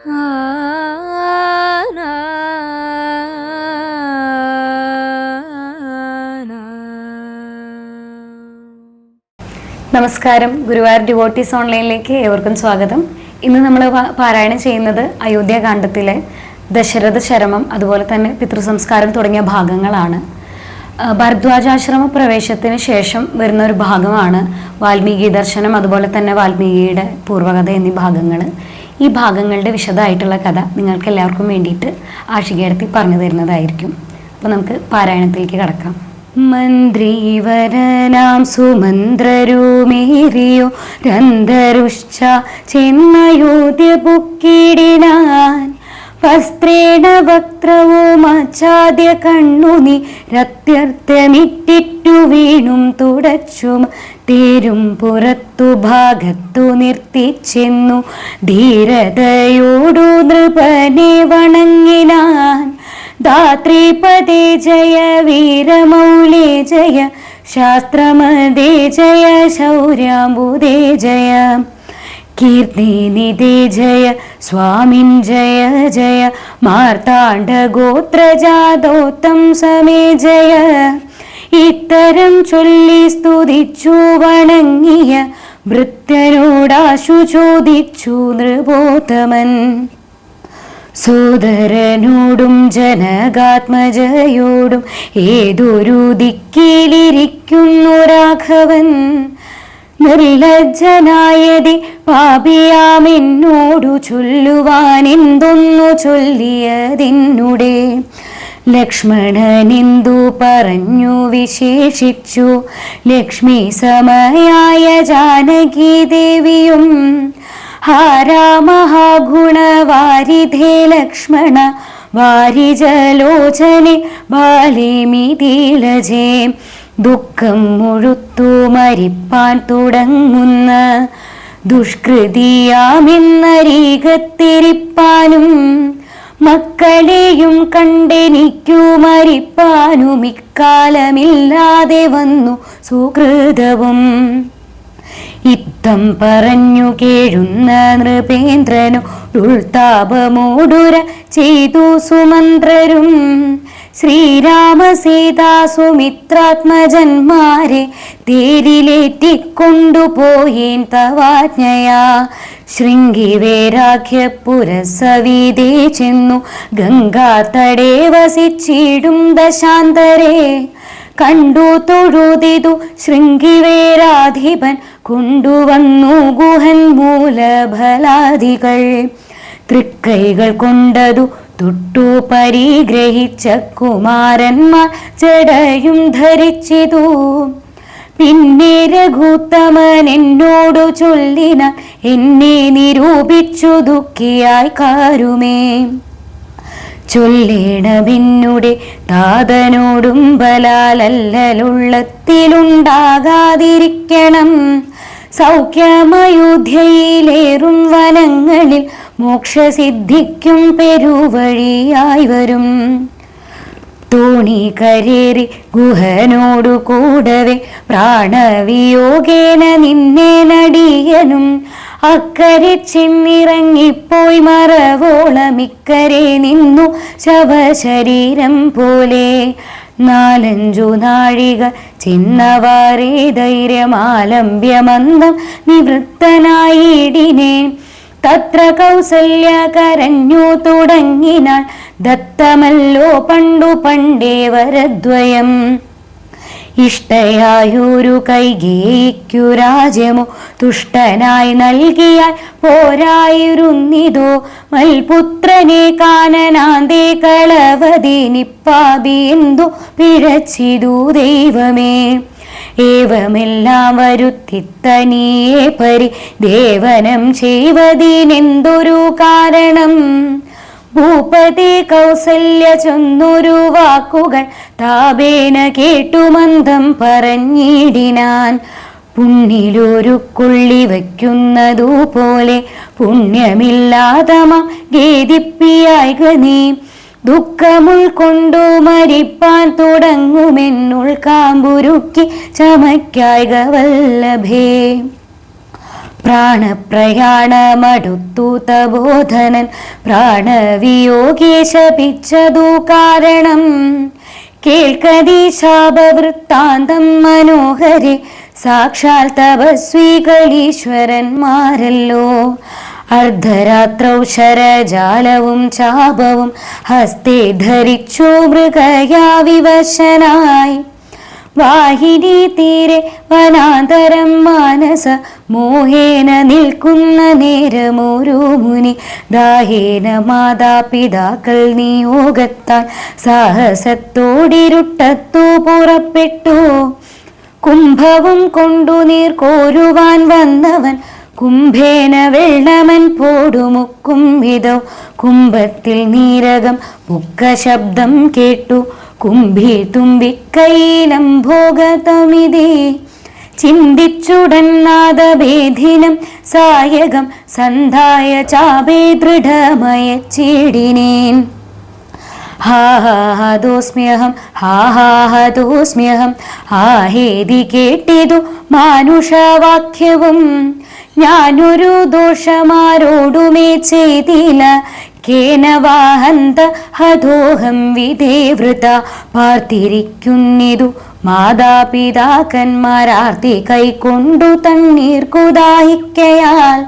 നമസ്കാരം. ഗുരുവായൂർ ഡിവോട്ടീസ് ഓൺലൈനിലേക്ക് ഏവർക്കും സ്വാഗതം. ഇന്ന് നമ്മൾ പാരായണം ചെയ്യുന്നത് അയോധ്യാകാന്ഡത്തിലെ ദശരഥ ശരമം അതുപോലെ തന്നെ പിതൃസംസ്കാരം തുടങ്ങിയ ഭാഗങ്ങളാണ്. ഭരദ്വാജാശ്രമ പ്രവേശത്തിന് ശേഷം വരുന്ന ഒരു ഭാഗമാണ് വാൽമീകി ദർശനം അതുപോലെ തന്നെ വാൽമീകിയുടെ പൂർവകഥ എന്നീ ഭാഗങ്ങൾ ഈ ഭാഗങ്ങളുടെ വിശദമായിട്ടുള്ള കഥ നിങ്ങൾക്ക് എല്ലാവർക്കും വേണ്ടിയിട്ട് ആഷികേടത്തിൽ പറഞ്ഞു തരുന്നതായിരിക്കും. അപ്പോൾ നമുക്ക് പാരായണത്തിലേക്ക് കടക്കാം. മന്ത്രീവരനാം സുമന്ത്രരുമേറിയോ രന്ധരുഷ ചെന്നയോധ്യ ബുക്കിടിനാൻ. വസ്ത്രേണ വക്രവുമാച്ഛാദ്യ കണ്ണുനി രത്യർത്ഥമിറ്റിറ്റു വീണും തുടച്ചും തേരും പുറത്തു ഭാഗത്തു നിർത്തിച്ചെന്നു. ധീരതയോടു നൃപനെ വണങ്ങിനാൻ ദാത്രീപതി ജയ വീരമൗലേ ജയ ശാസ്ത്രമദേ ജയ ശൗര്യാംബുദേ ജയ. കീർത്തിനിധേ ജയ സ്വാമിൻ ജയ ജയ മാർത്താണ്ഡ ഗോത്രജാതോത്തം സമേ ജയ. ഇത്തരം ചൊല്ലി സ്തുതിച്ചു വണങ്ങിയ ഭൃത്യനോടാശു ചോദിച്ചു നൃപോത്തമൻ സോദരനോടും ജനകാത്മജയോടും ഏതൊരു ദിക്കിലിരിക്കുന്നു രാഘവൻ. നിർലജ്ജനായതി പാപിയാമെന്നോടു ചൊല്ലുവാൻ എന്തൊന്നു ചൊല്ലിയതിന്നുടെ. ലക്ഷ്മണനെന്തു പറഞ്ഞു വിശേഷിച്ചു. ലക്ഷ്മി സമയായ ജാനകി ദേവിയും ഹാരാമഹാഗുണവാരിധേ ലക്ഷ്മണ വാരിജലോചനെ ബാലേമിതിലജേ ദുഃഖം മുഴുത്തു മരിപ്പാൻ തുടങ്ങുന്ന ദുഷ്കൃതിയാമെന്നരീകത്തിരിപ്പാനും മക്കളെയും കണ്ടെനിക്കു മരിപ്പാനും ഇക്കാലമില്ലാതെ വന്നു സുഹൃതവും. ഇത്തം പറഞ്ഞു കേഴുന്ന നൃപേന്ദ്രനു ഉൾതാപമോടുര ചെയ്തു സുമന്ത്രരും ശ്രീരാമ സീതാ സുമിത്രാത്മജന്മാരെ തേരിലേറ്റിക്കൊണ്ടുപോയേൻ തവാജ്ഞയാ. ശൃംഗി വൈരാഖ്യ പുരസവീതേ ചെന്നു ഗംഗാതടേ വസിച്ചിടും ദശാന്തരേ. കണ്ടു തൊഴുതിതു ശൃംഗിവേരാധിപൻ കൊണ്ടുവന്നു ഗുഹൻ മൂലഫലാദികൾ തൃക്കൈകൾ കൊണ്ടതു തൊട്ടു പരിഗ്രഹിച്ച കുമാരന്മാർ ജടയും ധരിച്ചിതു. പിന്നെ രഘുത്തമൻ എന്നോടു ചൊല്ലിന എന്നെ നിരൂപിച്ചു ദുഃഖിയായി കാരുമേ. ചൊല്ലേണമെന്നുടെ താതനോടും ബലാലല്ലുള്ളത്തിലുണ്ടാകാതിരിക്കണം സൗഖ്യമയോധ്യയിലേറും വനങ്ങളിൽ മോക്ഷസിദ്ധിക്കും പെരുവഴിയായി വരും. തോണി കരേറി ഗുഹനോടു കൂടവെ പ്രാണവിയോഗേന നിന്നെ നടിയനും. അക്കരെ ചെന്നിറങ്ങിപ്പോയി മറവോളമിക്കരെ നിന്നു ശവശരീരം പോലെ. നാലഞ്ചു നാഴിക ചിന്നവാറേ ധൈര്യമാലംബ്യമന്ദം നിവൃത്തനായിടിനെ. തത്ര കൗസല്യ കരഞ്ഞു തുടങ്ങിനാൾ ദത്തമല്ലോ പണ്ടു പണ്ടേ വരദ്വയം. ഇഷ്ടയായൊരു കൈകേക്കു രാജ്യമോ തുഷ്ടനായി നൽകിയാൽ പോരായിരുന്നിതോ? മൽപുത്രനെ കാനനാന്തേ കളവതി നിപ്പാബി എന്തു പിഴച്ചിതു ദൈവമേ? ഏവമെല്ലാം വരുത്തിത്തനിയെ പരി ദേവനം ചെയ്വതിനെന്തൊരു കാരണം? ഭൂപതി കൗസല്യ ചൊന്നൊരു വാക്കുകൾ താപേന കേട്ടു മന്ദം പറഞ്ഞിടിനാൻ. പുണ്ണിലൊരു കൊള്ളി വയ്ക്കുന്നതു പോലെ പുണ്യമില്ലാതമ ഗേദിപ്പിയായിക നീ ദുഃഖമുൾക്കൊണ്ടു മരിപ്പാൻ തുടങ്ങുമെന്നുൾ കാമ്പുരുക്കി ചമയ്ക്കായിക വല്ലഭേ പ്രാണപ്രയാണമടുത്തു തബോധനൻ ശപിച്ചതു കാരണം. കേൾക്കതി ശാപവൃത്താന്തം മനോഹരി സാക്ഷാൽ തപസ്വികളീശ്വരന്മാരല്ലോ. അർദ്ധരാത്രൗ ശരജാലവും ചാപവും ഹസ്തേ ധരിച്ചു മൃഗയാ വിവശനായി. വാഹിനി തീരെ വനാന്തരം മാനസ മോഹേന നിൽക്കുന്ന നേരമോരോ മുനി. ദാഹേന മാതാപിതാക്കൾ നിയോഗത്താൽ സാഹസത്തോടിരുട്ടത്തു പുറപ്പെട്ടു. കുംഭവും കൊണ്ടു നീർ കോരുവാൻ വന്നവൻ കുംഭേന വെള്ളമൻ പോടുമുക്കും വിധോ. കുംഭത്തിൽ നീരകം മുക്ക ശബ്ദം കേട്ടു. കുംഭി തുമ്പിക്കൈലം ഭോഗതമിതേ ചിന്തിച്ചുടൻ നാദഭേദിനം സായകം സന്ധായ ചാപേ ദൃഢമയ ചീടിനേൻ. ഹാഹാഹദോസ്മ്യഹം ഹാഹാഹദോസ്മ്യഹം ഹാഹേതി കേട്ടിതു മാനുഷവാക്യവും. ഞാനൊരു ദോഷമാരോടുമേ ചെയ്തില്ല കേനവാഹന്ത ഹദോഹം വിധേവൃത പാർത്തിരിക്കുന്നിതു മാതാപിതാക്കന്മാരാർത്തി കൈക്കൊണ്ടു തണ്ണീർ കുതായിക്കയാൽ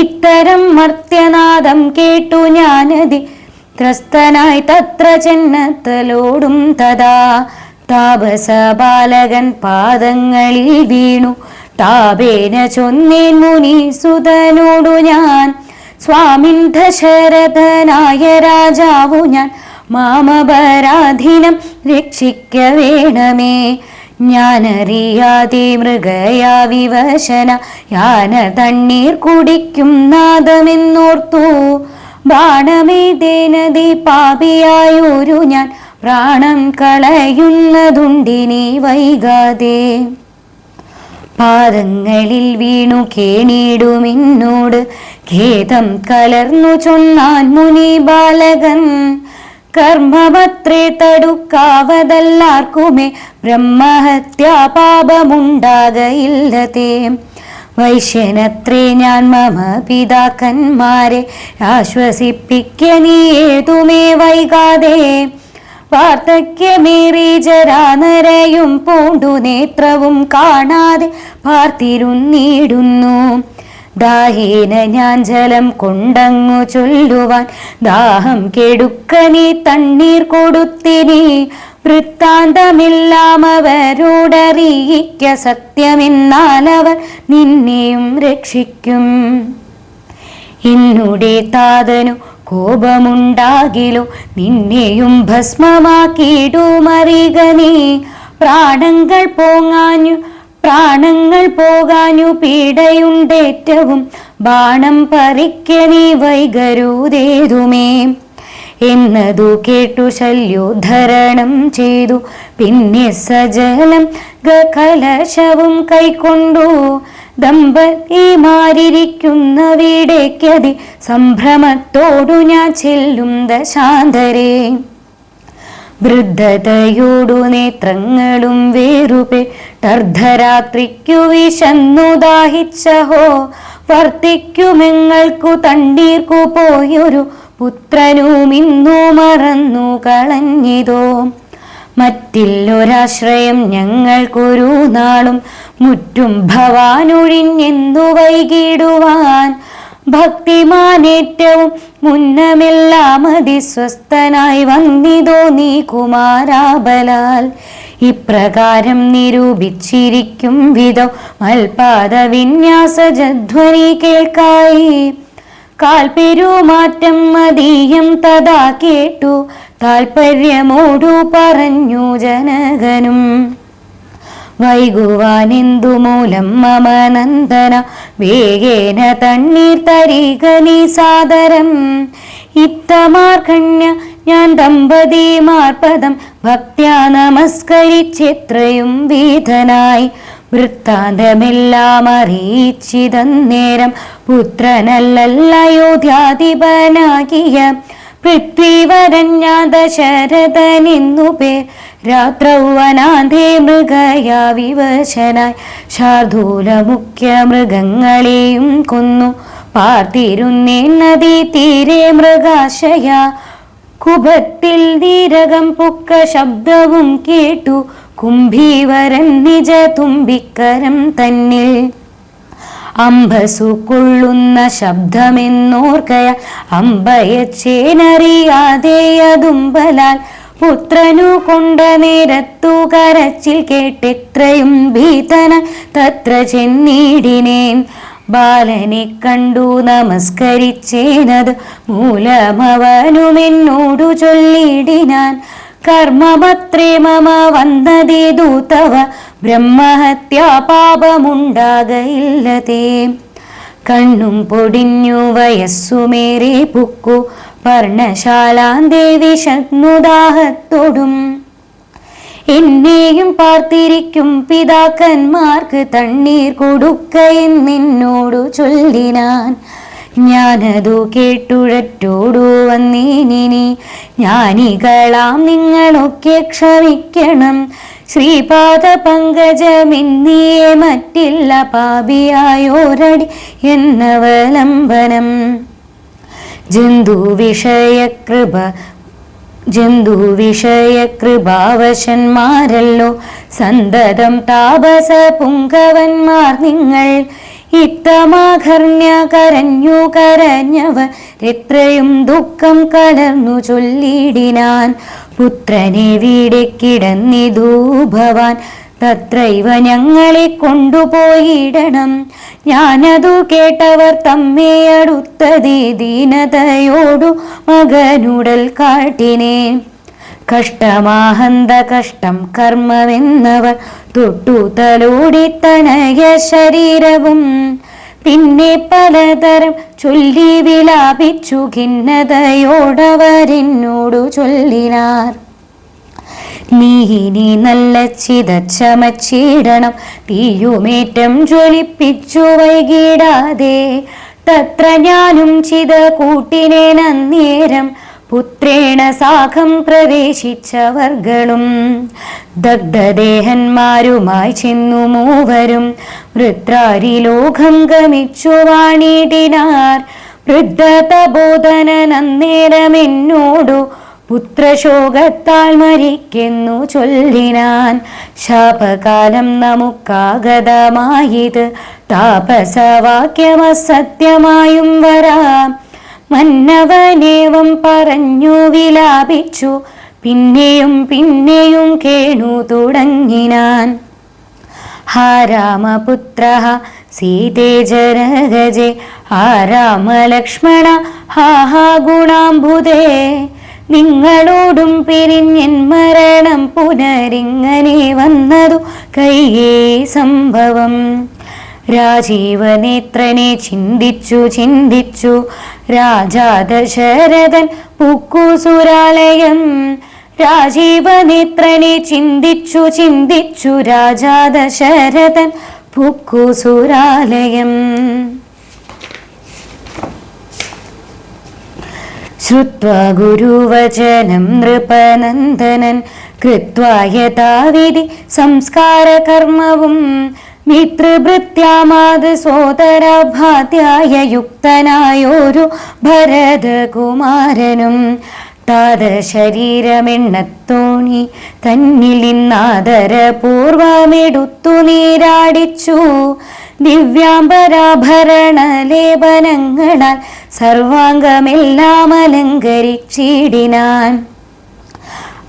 ഇത്തരം മർത്യനാദം കേട്ടു ഞാനതി ത്രസ്തനായി തത്ര ചെന്നത്തലോടും തഥാ താപസ ബാലകൻ പാദങ്ങളിൽ വീണു. താപേന ചൊന്നേൻ മുനി സുതനോടു ഞാൻ സ്വാമിൻ ദശരഥനായ രാജാവു ഞാൻ. മാമപരാധീനം രക്ഷിക്ക വേണമേ ഞാനറിയാതെ മൃഗയാ വിവശന യാന തണ്ണീർ കുടിക്കും നാദമെന്നോർത്തു. ബാണമേതേനതി പാപിയായൊരു ഞാൻ പ്രാണം കളയുന്നതുണ്ടിനി വൈകാതെ. പാദങ്ങളിൽ വീണു കേണീടുമിന്നോട് ഖേദം കലർന്നു ചൊന്നാൻ മുനി ബാലകൻ. കർമ്മപത്രേ തടുക്കാവതല്ലാർക്കുമേ ബ്രഹ്മഹത്യാ പാപമുണ്ടാകയില്ലതേ. വൈശ്യനത്രേ ഞാൻ മമ പിതാക്കന്മാരെ ആശ്വസിപ്പിക്ക നീ ഏതുമേ വൈകാതെ. വാർദ്ധക്യമേറി ജരാനരയും പൂണ്ടു നേത്രവും കാണാതെ പാർത്തിരുന്നിടുന്നു. ദാഹേന ഞാൻ ജലം കൊണ്ടങ്ങു ചൊല്ലുവാൻ ദാഹം കെടുക്കനി തണ്ണീർ കൊടുത്തിനി. വൃത്താന്തമില്ലാമവരോടറിയിക്ക അവർ നിന്നെയും രക്ഷിക്കും. എന്നുടെ താതനു കോപമുണ്ടാകിലോ നിന്നെയും ഭസ്മമാക്കിയിടുമറിക നീ. പ്രാണങ്ങൾ പോങ്ങാഞ്ഞു പ്രാണങ്ങൾ പോകാനു പീഡയുണ്ടേറ്റവും ബാണം പറിക്ക നീ വൈകരുതേതുമേ. എന്നതു കേട്ടു ശല്യോദ്ധരണം ചെയ്തു. പിന്നെ സജലം ഗകലശവും കൈക്കൊണ്ടു. ദമ്പതിമാരിരിക്കുന്നവിടേക്കതി സംഭ്രമത്തോടു ഞാൻ ചെല്ലും ദശാന്തരേ വൃദ്ധതയോടു നേത്രങ്ങളും വേറുപെട്ടർദ്ധരാത്രിക്കു വിശന്നു ദാഹിച്ചഹോ. വർത്തിക്കുമെങ്ങൾക്കു തണ്ടീർക്കു പോയൊരു പുത്രനും ഇന്നു മറന്നു കളഞ്ഞിതോ. മറ്റില്ലൊരാശ്രയം ഞങ്ങൾക്കൊരു നാളും മുറ്റും ഭവാനൊഴിഞ്ഞെന്നു വൈകിടുവാൻ ഭക്തിമാനേറ്റവും മുന്നമെല്ലാം അതിസ്വസ്ഥനായി വന്നിതോ നീ കുമാരാബലാൽ. ഇപ്രകാരം നിരൂപിച്ചിരിക്കും വിധം മൽപാദ വിന്യാസ ജധ്വനി കേൾക്കായി. കാൽപെരുമാറ്റം മതീയം തഥാ കേട്ടു താൽപര്യമോടു പറഞ്ഞു ജനകനും. വൈകുവാനെന്തു മൂലം മമ നന്ദന വേഗേന തണ്ണീർ തരികലി സാദരം. ഇത്തമാർഖണ്യ ഞാൻ ദമ്പതി ദമ്പതിമാർപദം ഭക്ത്യാ നമസ്കരിച്ചെത്രയും വീതനായി വൃത്താന്തമെല്ലാം അറിയിച്ചിതന്നേരം. പുത്രനല്ലയോധ്യാധിപനാകിയ പൃഥ്വിവരഞ്ഞ ദശരഥനിന്നു പേർ രാത്രൗവനാന്തേ മൃഗയാ വിവശനായി. ശാർദൂല മുഖ്യ മൃഗങ്ങളെയും കൊന്നു. പാർത്തിരുന്നേ നദി തീരെ മൃഗാശയ. കുഭത്തിൽ നീരകം പുക്ക ശബ്ദവും കേട്ടു. കുംഭീവരൻ നിജ തുമ്പിക്കരം തന്നിൽ. അമ്പസു കൊള്ളുന്ന ശബ്ദമെന്നോർക്കയ അമ്പയച്ചേനറിയാതെ അതുമ്പലാൽ പുത്രനു കൊണ്ട നേരത്തു കരച്ചിൽ കേട്ടെത്രയും ഭീതന തത്ര ചെന്നീടിനേൻ. ബാലനെ കണ്ടു നമസ്കരിച്ചേനത് മൂലമവനുമെന്നോടു ചൊല്ലിടിനാൻ. കർമ്മപത്രേ മമ വന്നതേ ദൂതവ. ബ്രഹ്മഹത്യാ പാപമുണ്ടാകയില്ലതേ. കണ്ണും പൊടിഞ്ഞു വയസ്സുമേറെ പുക്കു. ദേവി വിശന്നുദാഹത്തോടും എന്നെയും പാർത്തിരിക്കും പിതാക്കന്മാർക്ക് തണ്ണീർ കൊടുക്കയെന്നെന്നോടു ചൊല്ലിനാൻ. ഞാനതു കേട്ടുഴറ്റോടു വന്നീനിനി. ജ്ഞാനികളാം നിങ്ങളൊക്കെ ക്ഷമിക്കണം. ശ്രീപാദ പങ്കജമിന്നിയെ മറ്റില്ല പാപിയായോരടി എന്നവലംബനം ജന്തു വിഷയകൃപ ജന്തു വിഷയകൃപാവശന്മാരല്ലോ സന്തതം താപസ പുങ്കവന്മാർ നിങ്ങൾ ഇത്തമാകർണ്യ കരഞ്ഞു കരഞ്ഞവർ എത്രയും ദുഃഖം കലർന്നു ചൊല്ലിടിനാൻ പുത്രനെ വീടെ കിടന്നി ഭവാൻ തത്രൈവ ഞങ്ങളെ കൊണ്ടുപോയിടണം. ഞാനതു കേട്ടവർ തമ്മേ അടുത്തതേ ദീനതയോടു മകനുടൽ കാട്ടിനേ കഷ്ടമാഹന്ത കഷ്ടം കർമ്മമെന്നവർ തൊട്ടു തലോടി തനയ ശരീരവും. പിന്നെ പലതരം ചൊല്ലി വിലാപിച്ചു ഖിന്നതയോടവരെന്നോടു ചൊല്ലിനാർ. നീ ഇനി നല്ല ചിതച്ചമച്ചിടണം തീയുമേറ്റം ജ്വലിപ്പിച്ചു വൈകിടാതെ. തത്ര ഞാനും ചിത കൂട്ടിനെ നന്നേരം പുത്രേണ സാഖം പ്രവേശിച്ചവർകളും ദഗ്ധദേഹന്മാരുമായി ചെന്നു മൂവരും വൃത്രാരി ലോകം ഗമിച്ചു വാണിടിനാർ. എന്നോടു പുത്രശോകത്താൽ മരിക്കുന്നു ചൊല്ലിനാൻ. ശാപകാലം നമുക്കാഗതമായത് താപസവാക്യമസത്യമായും വരാം. മന്നവനേവം പറഞ്ഞു വിലാപിച്ചു. പിന്നെയും പിന്നെയും കേണു തുടങ്ങിനാൻ. ഹാ രാമപുത്ര സീതേ ജനഗജേ ഹാ രാമലക്ഷ്മണ ഗുണാംബുദേ. നിങ്ങളോടും പിരിഞ്ഞൻ മരണം പുനരിങ്ങനെ വന്നതു കയ്യേ സംഭവം. രാജീവനേത്രനെ ചിന്തിച്ചു ചിന്തിച്ചു രാജാ ദശരഥൻ പുക്കുസുരാലയം രാജീവനേത്രനെ ചിന്തിച്ചു ചിന്തിച്ചു രാജാ ദശരഥൻ പുക്കുസുരാലയം ശ്രുത്വാ ഗുരുവചനം നൃപനന്ദനൻ കൃത്വാ യഥാവിധി സംസ്കാരകർമ്മവും മിതൃഭൃത്യാമാത് സോദരഭാത്യായ യുക്തനായൊരു ഭരതകുമാരനും താത ശരീരമെണ്ണത്തോണി തന്നിൽ ഇന്നാദരപൂർവമെടുത്തു നീരാടിച്ചു. ദിവ്യാംബരാഭരണ ലേപനങ്ങളാൽ സർവാംഗമെല്ലാം അലങ്കരിച്ചിടിനാൻ.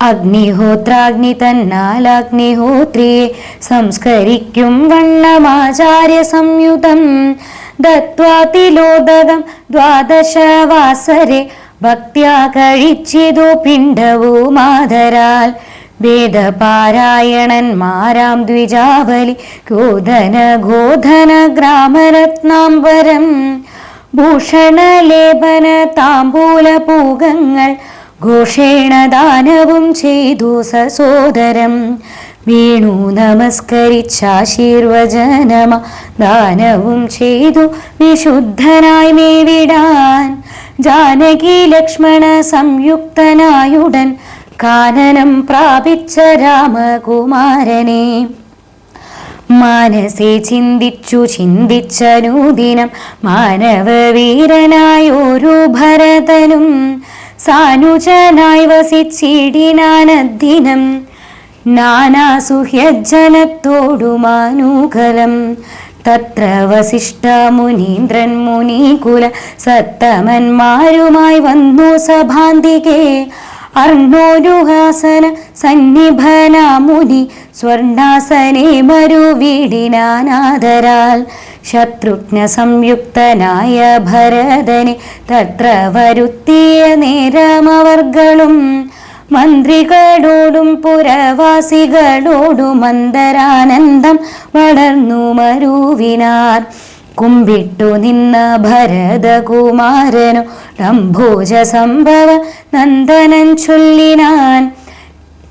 അഗ്നിഹോത്രാഗ്നി തന്നാൽ അഗ്നിഹോത്രിയെ സംസ്കരിക്കും വണ്ണമാചാര്യ സംയുതം ദത്വാതിലോദകം ദ്വാദശവാസരെ ഭക്ത്യാ കഴിച്ചിതു പിണ്ടവുമാതരാൽ വേദപാരായണന്മാരാം ദ്വിജാവലി ഗോധന ഗോധന ഗ്രാമരത്നാംബരം ഭൂഷണലേപന താമ്പൂല പൂകങ്ങൾ ഘോഷേണ ദാനവും ചെയ്തു സസോദരം വീണു നമസ്കരിച്ചാശീർവചനമ ദാനവും ചെയ്തു വിശുദ്ധനായി മേവിടാൻ. ജാനകി ലക്ഷ്മണ സംയുക്തനായുടൻ കാനനം പ്രാപിച്ച രാമകുമാരനെ. മനസ്സെ ചിന്തിച്ചു ചിന്തിച്ചനുദിനം മാനവ മാനവവീരനായൊരു ഭരതനും സാനുജനായി വസിച്ചിടിനാനദ്ദിനം നാനാസുഹ്യജനത്തോടു മാനുകലം തത്ര വസിഷ്ഠ മുനീന്ദ്രൻ മുനികുല സത്തമന്മാരുമായി വന്നു സഭാന്തികേ. അർണോരുഹാസന സന്നിഭനാമുനി സ്വർണാസനെ മരുവീടിനാനാദരാൽ. ശത്രുഘ്ന സംയുക്തനായ ഭരതനെ തത്ര വരുത്തിയ നേരമവർകളും മന്ത്രികളോടും പുരവാസികളോടും അന്തരാനന്ദം വളർന്നു മരുവിനാർ. കുമ്പിട്ടു നിന്ന ഭരതകുമാരനു രംഭോജ സംഭവ നന്ദനൻ ചൊല്ലിനാൻ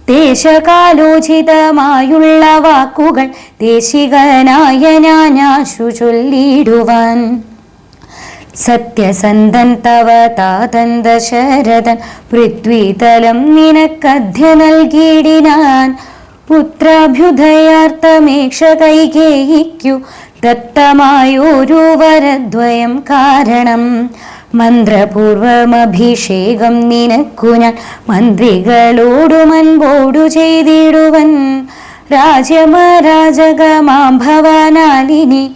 ദേശകാലോചിതമായുള്ള വാക്കുകൾ ദേശികനായ ഞാനാശു ചൊല്ലിടുവാൻ. സത്യസന്ധൻ തവ താതൻ ദശരഥൻ പൃഥ്വിതലം നിനക്കധ്യ നൽകിയിടിനാൻ പുത്രാഭ്യുദയാർത്ഥമേക്ഷ കൈകേയിക്കു ദത്തമായൊരു വരദ്വയം കാരണം. മന്ത്രപൂർവമഭിഷേകം നിനക്കു ഞാൻ മന്ത്രികളോടു മൻപോടു ചെയ്തിടുവൻ. രാജമരാജകമാം ഭവാനാലിനി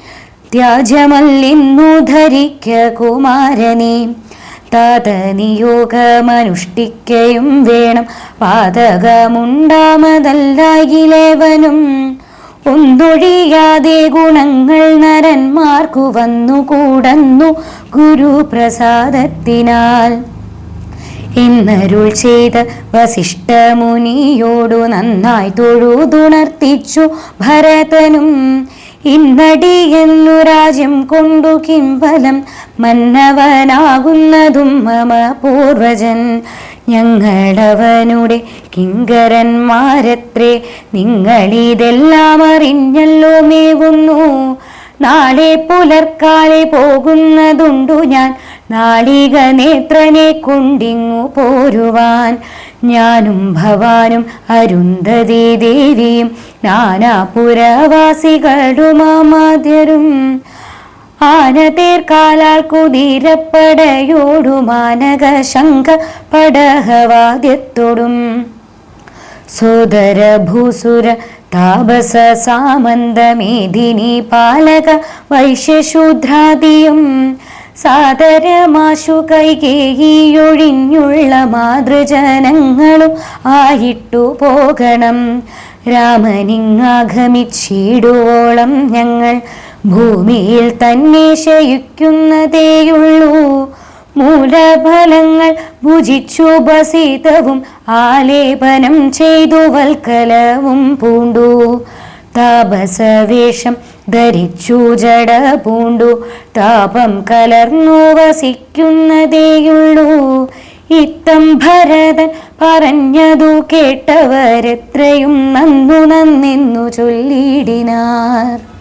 ത്യാജമല്ലിന്നു ധരിക്ക കുമാരനെ താതനിയോഗമനുഷ്ഠിക്കയും വേണം. പാതകമുണ്ടാമതല്ലായിലേവനും ഒന്നൊഴിയാതെ ഗുണങ്ങൾ നരന്മാർക്കു വന്നുകൂടന്നു ഗുരുപ്രസാദത്തിനാൽ. എന്നരുൾ ചെയ്ത് വസിഷ്ഠമുനിയോടു നന്നായി തൊഴുതുണർത്തിച്ചു ഭരതനും. ഇന്നടി എന്നു രാജ്യം കൊണ്ടു കിംബലം മന്നവനാകുന്നതും മമ പൂർവജൻ ഞങ്ങളവനുടെ കിങ്കരന്മാരത്രേ നിങ്ങളിതെല്ലാം അറിഞ്ഞല്ലോ മേവുന്നു. നാളെ പുലർക്കാലെ പോകുന്നതുണ്ടു ഞാൻ. നാളിക നേത്രനെ കൊണ്ടിങ്ങു പോരുവാൻ. ഞാനും ഭവാനും അരുന്ധതി ദേവിയും നാനാപുരവാസികളുമാമാദ്യരും ആനതേർക്കാലാൽ കുതിരപ്പടയോടു മാനക ശങ്ക പടഹവാദ്യത്തോടും സോദര ഭൂസുര താപസ സാമന്ത മേദിനി പാലക വൈശ്യശൂദ്രാദിയും സാദരമാശു കൈകേയിയൊഴിഞ്ഞുള്ള മാതൃജനങ്ങളും ആയിട്ടു പോകണം. രാമനിങ്ങാഗമിച്ചിടുവോളം ഞങ്ങൾ ഭൂമിയിൽ തന്നെ ശയിക്കുന്നതേയുള്ളൂ. മൂലഫലങ്ങൾ ഭുജിച്ചു ബസിതവും ആലേപനം ചെയ്തു വൽക്കലവും പൂണ്ടു. താപസവേഷം ധരിച്ചു ജട പൂണ്ടു. താപം കലർന്നു വസിക്കുന്നതേയുള്ളൂ. ഇത്തം ഭരതൻ പറഞ്ഞതു കേട്ടവരെത്രയും നന്നു നന്നെന്നു ചൊല്ലിടിനാർ